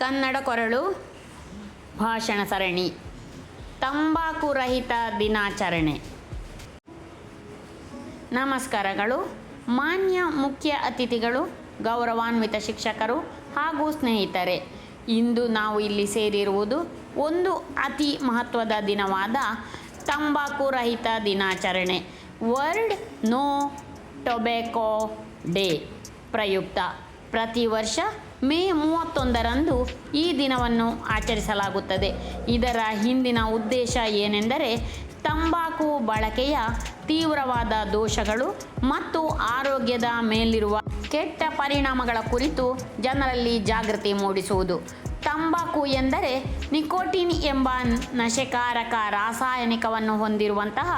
ಕನ್ನಡ ಕೊರಳು ಭಾಷಣ ಸರಣಿ. ತಂಬಾಕು ರಹಿತ ದಿನಾಚರಣೆ. ನಮಸ್ಕಾರಗಳು. ಮಾನ್ಯ ಮುಖ್ಯ ಅತಿಥಿಗಳು, ಗೌರವಾನ್ವಿತ ಶಿಕ್ಷಕರು ಹಾಗೂ ಸ್ನೇಹಿತರೆ, ಇಂದು ನಾವು ಇಲ್ಲಿ ಸೇರಿರುವುದು ಒಂದು ಅತಿ ಮಹತ್ವದ ದಿನವಾದ ತಂಬಾಕು ರಹಿತ ದಿನಾಚರಣೆ. ವರ್ಲ್ಡ್ ನೋ ಟೊಬ್ಯಾಕೋ ಡೇ ಪ್ರಯುಕ್ತ. ಪ್ರತಿ ವರ್ಷ ಮೇ ಮೂವತ್ತೊಂದರಂದು ಈ ದಿನವನ್ನು ಆಚರಿಸಲಾಗುತ್ತದೆ. ಇದರ ಹಿಂದಿನ ಉದ್ದೇಶ ಏನೆಂದರೆ, ತಂಬಾಕು ಬಳಕೆಯ ತೀವ್ರವಾದ ದೋಷಗಳು ಮತ್ತು ಆರೋಗ್ಯದ ಮೇಲಿರುವ ಕೆಟ್ಟ ಪರಿಣಾಮಗಳ ಕುರಿತು ಜನರಲ್ಲಿ ಜಾಗೃತಿ ಮೂಡಿಸುವುದು. ತಂಬಾಕು ಎಂದರೆ ನಿಕೋಟಿನ್ ಎಂಬ ನಶೆಕಾರಕ ರಾಸಾಯನಿಕವನ್ನು ಹೊಂದಿರುವಂತಹ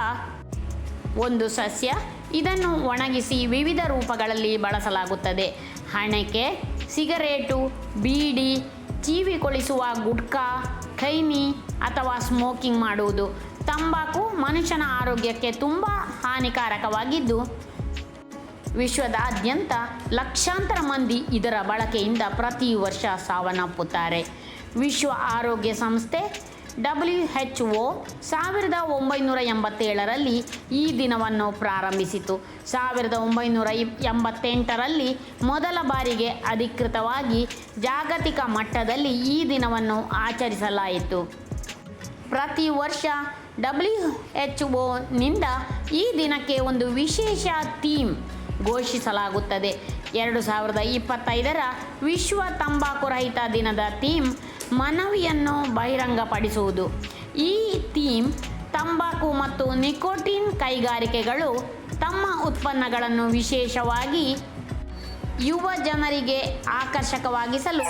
ಒಂದು ಸಸ್ಯ. ಇದನ್ನು ಒಣಗಿಸಿ ವಿವಿಧ ರೂಪಗಳಲ್ಲಿ ಬಳಸಲಾಗುತ್ತದೆ. ಹಣಕೆ, ಸಿಗರೇಟು, ಬೀಡಿ, ಜೀವಿಗೊಳಿಸುವ ಗುಟ್ಕಾ ಖೈನಿ ಅಥವಾ ಸ್ಮೋಕಿಂಗ್ ಮಾಡುವುದು. ತಂಬಾಕು ಮನುಷ್ಯನ ಆರೋಗ್ಯಕ್ಕೆ ತುಂಬ ಹಾನಿಕಾರಕವಾಗಿದ್ದು, ವಿಶ್ವದಾದ್ಯಂತ ಲಕ್ಷಾಂತರ ಮಂದಿ ಇದರ ಬಳಕೆಯಿಂದ ಪ್ರತಿ ವರ್ಷ ಸಾವನ್ನಪ್ಪುತ್ತಾರೆ. ವಿಶ್ವ ಆರೋಗ್ಯ ಸಂಸ್ಥೆ ಡಬ್ಲ್ಯೂ ಎಚ್ ಒ ಸಾವಿರದ ಒಂಬೈನೂರ ಎಂಬತ್ತೇಳರಲ್ಲಿ ಈ ದಿನವನ್ನು ಪ್ರಾರಂಭಿಸಿತು. ಸಾವಿರದ ಒಂಬೈನೂರ ಎಂಬತ್ತೆಂಟರಲ್ಲಿ ಮೊದಲ ಬಾರಿಗೆ ಅಧಿಕೃತವಾಗಿ ಜಾಗತಿಕ ಮಟ್ಟದಲ್ಲಿ ಈ ದಿನವನ್ನು ಆಚರಿಸಲಾಯಿತು. ಪ್ರತಿ ವರ್ಷ ಡಬ್ಲ್ಯೂ ಎಚ್ ಒನಿಂದ ಈ ದಿನಕ್ಕೆ ಒಂದು ವಿಶೇಷ ಥೀಮ್ ಘೋಷಿಸಲಾಗುತ್ತದೆ. ಎರಡು ಸಾವಿರದ ಇಪ್ಪತ್ತೈದರ ವಿಶ್ವ ತಂಬಾಕು ರಹಿತ ದಿನದ ಥೀಮ್ ಮನವಿಯನ್ನು ಬಹಿರಂಗಪಡಿಸುವುದು. ಈ ಥೀಮ್ ತಂಬಾಕು ಮತ್ತು ನಿಕೋಟಿನ್ ಕೈಗಾರಿಕೆಗಳು ತಮ್ಮ ಉತ್ಪನ್ನಗಳನ್ನು ವಿಶೇಷವಾಗಿ ಯುವ ಜನರಿಗೆ ಆಕರ್ಷಕವಾಗಿಸಲು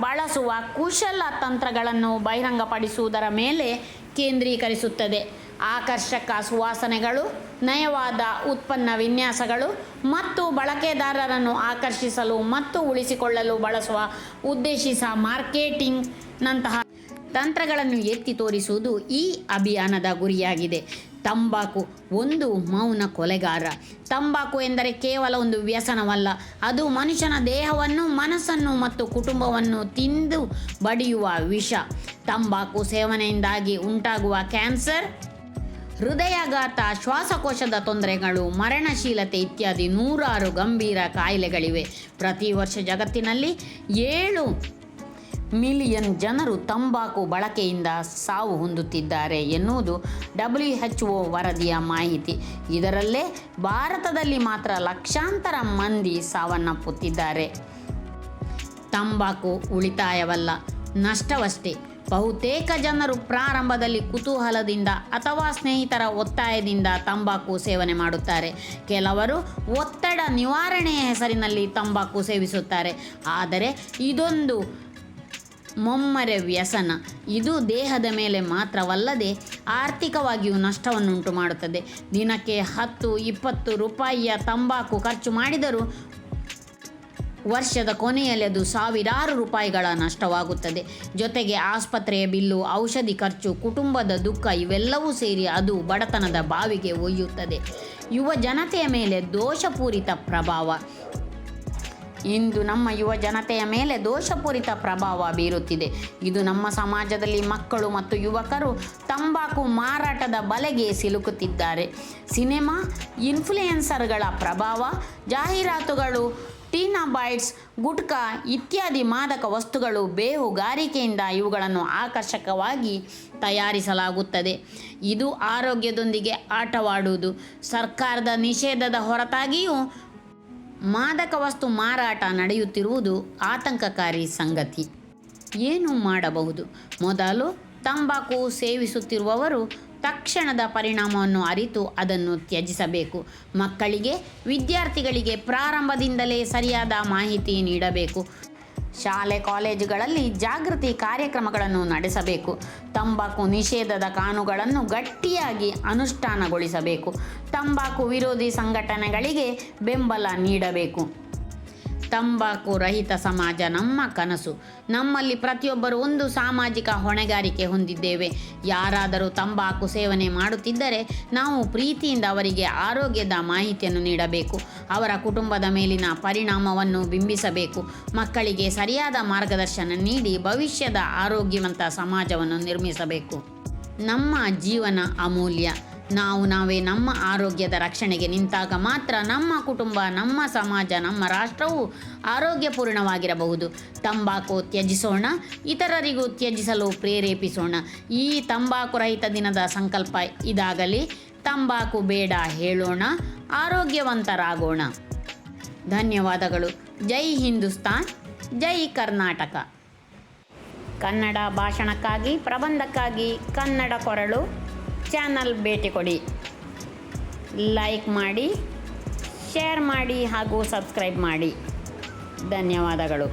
ಬಳಸುವ ಕುಶಲ ತಂತ್ರಗಳನ್ನು ಬಹಿರಂಗಪಡಿಸುವುದರ ಮೇಲೆ ಕೇಂದ್ರೀಕರಿಸುತ್ತದೆ. ಆಕರ್ಷಕ ಸುವಾಸನೆಗಳು ನಯವಾದ ಉತ್ಪನ್ನ ವಿನ್ಯಾಸಗಳು ಮತ್ತು ಬಳಕೆದಾರರನ್ನು ಆಕರ್ಷಿಸಲು ಮತ್ತು ಉಳಿಸಿಕೊಳ್ಳಲು ಬಳಸುವ ಉದ್ದೇಶಿಸ ಮಾರ್ಕೆಟಿಂಗ್ನಂತಹ ತಂತ್ರಗಳನ್ನು ಎತ್ತಿ ತೋರಿಸುವುದು ಈ ಅಭಿಯಾನದ ಗುರಿಯಾಗಿದೆ. ತಂಬಾಕು ಒಂದು ಮೌನ ಕೊಲೆಗಾರ. ತಂಬಾಕು ಎಂದರೆ ಕೇವಲ ಒಂದು ವ್ಯಸನವಲ್ಲ, ಅದು ಮನುಷ್ಯನ ದೇಹವನ್ನು, ಮನಸ್ಸನ್ನು ಮತ್ತು ಕುಟುಂಬವನ್ನು ತಿಂದು ಬಡಿಯುವ ವಿಷ. ತಂಬಾಕು ಸೇವನೆಯಿಂದಾಗಿ ಉಂಟಾಗುವ ಕ್ಯಾನ್ಸರ್ ಹೃದಯಾಘಾತ, ಶ್ವಾಸಕೋಶದ ತೊಂದರೆಗಳು, ಮರಣಶೀಲತೆ ಇತ್ಯಾದಿ ನೂರಾರು ಗಂಭೀರ ಕಾಯಿಲೆಗಳಿವೆ. ಪ್ರತಿ ವರ್ಷ ಜಗತ್ತಿನಲ್ಲಿ ಏಳು ಮಿಲಿಯನ್ ಜನರು ತಂಬಾಕು ಬಳಕೆಯಿಂದ ಸಾವು ಹೊಂದುತ್ತಿದ್ದಾರೆ ಎನ್ನುವುದು ಡಬ್ಲ್ಯೂ ಎಚ್ ಒ ವರದಿಯ ಮಾಹಿತಿ. ಇದರಲ್ಲೇ ಭಾರತದಲ್ಲಿ ಮಾತ್ರ ಲಕ್ಷಾಂತರ ಮಂದಿ ಸಾವನ್ನಪ್ಪುತ್ತಿದ್ದಾರೆ. ತಂಬಾಕು ಉಳಿತಾಯವಲ್ಲ, ನಷ್ಟವಷ್ಟೇ. ಬಹುತೇಕ ಜನರು ಪ್ರಾರಂಭದಲ್ಲಿ ಕುತೂಹಲದಿಂದ ಅಥವಾ ಸ್ನೇಹಿತರ ಒತ್ತಾಯದಿಂದ ತಂಬಾಕು ಸೇವನೆ ಮಾಡುತ್ತಾರೆ. ಕೆಲವರು ಒತ್ತಡ ನಿವಾರಣೆಯ ಹೆಸರಿನಲ್ಲಿ ತಂಬಾಕು ಸೇವಿಸುತ್ತಾರೆ. ಆದರೆ ಇದೊಂದು ಮೊಮ್ಮರೆ ವ್ಯಸನ. ಇದು ದೇಹದ ಮೇಲೆ ಮಾತ್ರವಲ್ಲದೆ ಆರ್ಥಿಕವಾಗಿಯೂ ನಷ್ಟವನ್ನುಂಟು ಮಾಡುತ್ತದೆ ದಿನಕ್ಕೆ ಹತ್ತು, ಇಪ್ಪತ್ತು ರೂಪಾಯಿಯ ತಂಬಾಕು ಖರ್ಚು ಮಾಡಿದರೂ ವರ್ಷದ ಕೊನೆಯಲ್ಲಿ ಅದು ಸಾವಿರಾರು ರೂಪಾಯಿಗಳ ನಷ್ಟವಾಗುತ್ತದೆ. ಜೊತೆಗೆ ಆಸ್ಪತ್ರೆಯ ಬಿಲ್ಲು, ಔಷಧಿ ಖರ್ಚು, ಕುಟುಂಬದ ದುಃಖ ಇವೆಲ್ಲವೂ ಸೇರಿ ಅದು ಬಡತನದ ಬಾವಿಗೆ ಒಯ್ಯುತ್ತದೆ. ಯುವ ಜನತೆಯ ಮೇಲೆ ದೋಷಪೂರಿತ ಪ್ರಭಾವ. ಇಂದು ನಮ್ಮ ಯುವ ಜನತೆಯ ಮೇಲೆ ದೋಷಪೂರಿತ ಪ್ರಭಾವ ಬೀರುತ್ತಿದೆ. ಇದು ನಮ್ಮ ಸಮಾಜದಲ್ಲಿ ಮಕ್ಕಳು ಮತ್ತು ಯುವಕರು ತಂಬಾಕು ಮಾರಾಟದ ಬಲೆಗೆ ಸಿಲುಕುತ್ತಿದ್ದಾರೆ. ಸಿನಿಮಾ, ಇನ್ಫ್ಲುಯೆನ್ಸರ್ಗಳ ಪ್ರಭಾವ, ಜಾಹೀರಾತುಗಳು ಟೀನಾ ಬೈಟ್ಸ್, ಗುಟ್ಕಾ ಇತ್ಯಾದಿ ಮಾದಕ ವಸ್ತುಗಳು ಬೇಹುಗಾರಿಕೆಯಿಂದ ಇವುಗಳನ್ನು ಆಕರ್ಷಕವಾಗಿ ತಯಾರಿಸಲಾಗುತ್ತದೆ. ಇದು ಆರೋಗ್ಯದೊಂದಿಗೆ ಆಟವಾಡುವುದು. ಸರ್ಕಾರದ ನಿಷೇಧದ ಹೊರತಾಗಿಯೂ ಮಾದಕ ವಸ್ತು ಮಾರಾಟ ನಡೆಯುತ್ತಿರುವುದು ಆತಂಕಕಾರಿ ಸಂಗತಿ. ಏನು ಮಾಡಬಹುದು? ಮೊದಲು ತಂಬಾಕು ಸೇವಿಸುತ್ತಿರುವವರು ತಕ್ಷಣದ ಪರಿಣಾಮವನ್ನು ಅರಿತು ಅದನ್ನು ತ್ಯಜಿಸಬೇಕು. ಮಕ್ಕಳಿಗೆ, ವಿದ್ಯಾರ್ಥಿಗಳಿಗೆ ಪ್ರಾರಂಭದಿಂದಲೇ ಸರಿಯಾದ ಮಾಹಿತಿ ನೀಡಬೇಕು. ಶಾಲೆ, ಕಾಲೇಜುಗಳಲ್ಲಿ ಜಾಗೃತಿ ಕಾರ್ಯಕ್ರಮಗಳನ್ನು ನಡೆಸಬೇಕು. ತಂಬಾಕು ನಿಷೇಧದ ಕಾನೂನುಗಳನ್ನು ಗಟ್ಟಿಯಾಗಿ ಅನುಷ್ಠಾನಗೊಳಿಸಬೇಕು. ತಂಬಾಕು ವಿರೋಧಿ ಸಂಘಟನೆಗಳಿಗೆ ಬೆಂಬಲ ನೀಡಬೇಕು. ತಂಬಾಕು ರಹಿತ ಸಮಾಜ ನಮ್ಮ ಕನಸು. ನಮ್ಮಲ್ಲಿ ಪ್ರತಿಯೊಬ್ಬರು ಒಂದು ಸಾಮಾಜಿಕ ಹೊಣೆಗಾರಿಕೆ ಹೊಂದಿದ್ದೇವೆ. ಯಾರಾದರೂ ತಂಬಾಕು ಸೇವನೆ ಮಾಡುತ್ತಿದ್ದರೆ ನಾವು ಪ್ರೀತಿಯಿಂದ ಅವರಿಗೆ ಆರೋಗ್ಯದ ಮಾಹಿತಿಯನ್ನು ನೀಡಬೇಕು. ಅವರ ಕುಟುಂಬದ ಮೇಲಿನ ಪರಿಣಾಮವನ್ನು ಬಿಂಬಿಸಬೇಕು. ಮಕ್ಕಳಿಗೆ ಸರಿಯಾದ ಮಾರ್ಗದರ್ಶನ ನೀಡಿ ಭವಿಷ್ಯದ ಆರೋಗ್ಯವಂತ ಸಮಾಜವನ್ನು ನಿರ್ಮಿಸಬೇಕು. ನಮ್ಮ ಜೀವನ ಅಮೂಲ್ಯ. ನಾವು ನಾವೇ ನಮ್ಮ ಆರೋಗ್ಯದ ರಕ್ಷಣೆಗೆ ನಿಂತಾಗ ಮಾತ್ರ ನಮ್ಮ ಕುಟುಂಬ, ನಮ್ಮ ಸಮಾಜ, ನಮ್ಮ ರಾಷ್ಟ್ರವು ಆರೋಗ್ಯಪೂರ್ಣವಾಗಿರಬಹುದು. ತಂಬಾಕು ತ್ಯಜಿಸೋಣ, ಇತರರಿಗೂ ತ್ಯಜಿಸಲು ಪ್ರೇರೇಪಿಸೋಣ. ಈ ತಂಬಾಕು ರಹಿತ ದಿನದ ಸಂಕಲ್ಪ ಇದಾಗಲಿ, ತಂಬಾಕು ಬೇಡ ಹೇಳೋಣ, ಆರೋಗ್ಯವಂತರಾಗೋಣ. ಧನ್ಯವಾದಗಳು. ಜೈ ಹಿಂದೂಸ್ತಾನ್, ಜೈ ಕರ್ನಾಟಕ. ಕನ್ನಡ ಭಾಷಣಕ್ಕಾಗಿ, ಪ್ರಬಂಧಕ್ಕಾಗಿ ಕನ್ನಡ ಕೊರಳು. ಚಾನಲ್ ಭೇಟಿ ಕೊಡಿ. ಲೈಕ್ ಮಾಡಿ ಶೇರ್ ಮಾಡಿ ಹಾಗೂ ಸಬ್ಸ್ಕ್ರೈಬ್ ಮಾಡಿ. ಧನ್ಯವಾದಗಳು.